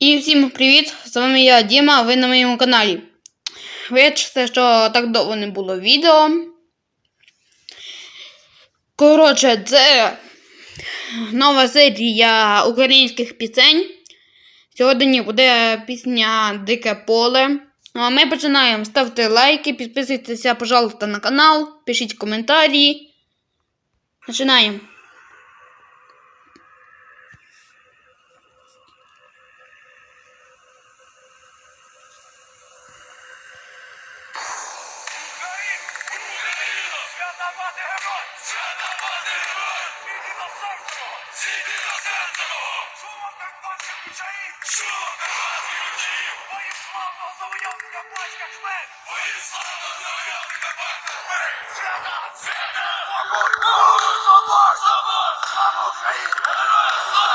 І всім привіт! З вами я Діма, ви на моєму каналі. Вибачте, що так довго не було відео. Коротше, це нова серія українських пісень. Сьогодні буде пісня Дике поле. Ну а ми починаємо. Ставте лайки, підписуйтеся, пожалуйста, на канал, пишіть коментарі. Починаємо. Мати герой! Свята мати герой! Світі на серцево! Світі на серцево! Чула карпатських ключаїв! Чула карпатських ключаїв! Мої славного завойовника батька Шмель! Мої славного завойовника батька Шмель! Свята! Свята! Собор! Собор! Слава Україні! Героям слава!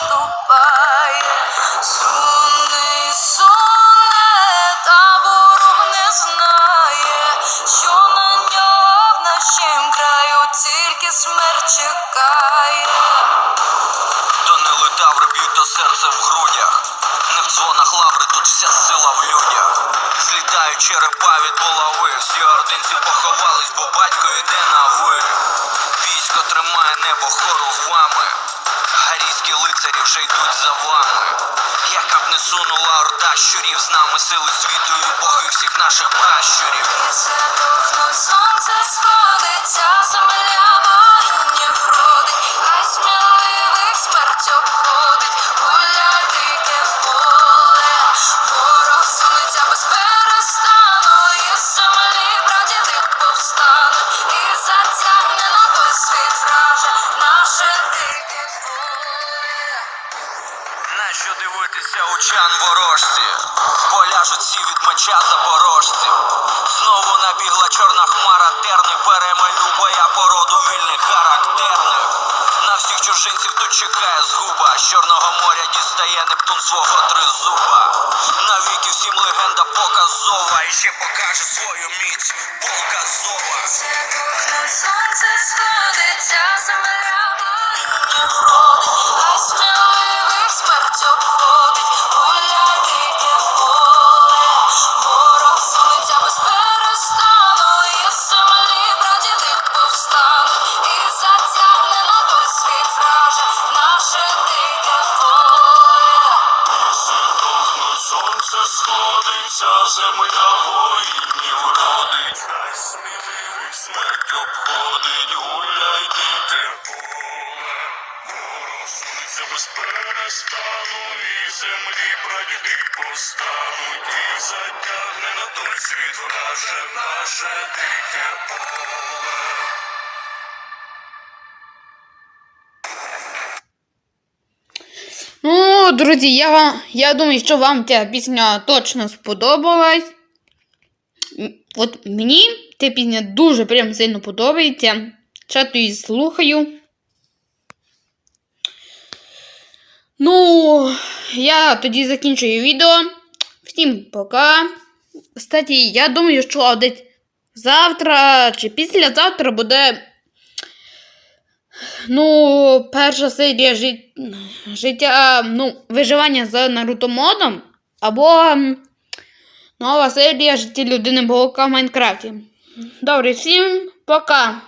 Наступає, сумний суне, та ворог не знає, що на нього в нашім краю тільки смерть чекає. То не летаври б'ють то серце в грудях. Не в дзвонах лаври, тут вся сила в людях. Злітають черепа від булави. Всі ординці поховались, бо батько йде на ви. Військо тримає небо хорувами. Гарійські лицарі вже йдуть за вами. Яка б не сунула орда щурів з нами сили світу і боги всіх наших пращурів. Нащо дивитися очан ворожці? Поляжуть всі від меча запорожців. Знову набігла чорна хмара, терни перемалю боя породу вільних характерних. На всіх чужинців тут чекає згуба. З Чорного моря дістає Нептун свого тризуба. Навіки всім легенда показова. І ще покаже свою міць полказова. Сходиться, земля воїнів родить. Хай сміливих смерть обходить, гуляй дике поле. Ворог без перестану, і землі прадіди повстануть, і затягне на той світ враже наше дике поле. Ну, друзі, я, вам- я думаю, що вам ця пісня точно сподобалась. От мені ця пісня дуже прям сильно подобається. Часто її слухаю. Ну, я тоді закінчую відео. Всім пока. Кстати, я думаю, що десь завтра чи післязавтра буде. Ну, перша серія жит... життя, ну, виживання за Наруто модом, або нова серія життя людини Бога в Майнкрафті. Добре, всім пока!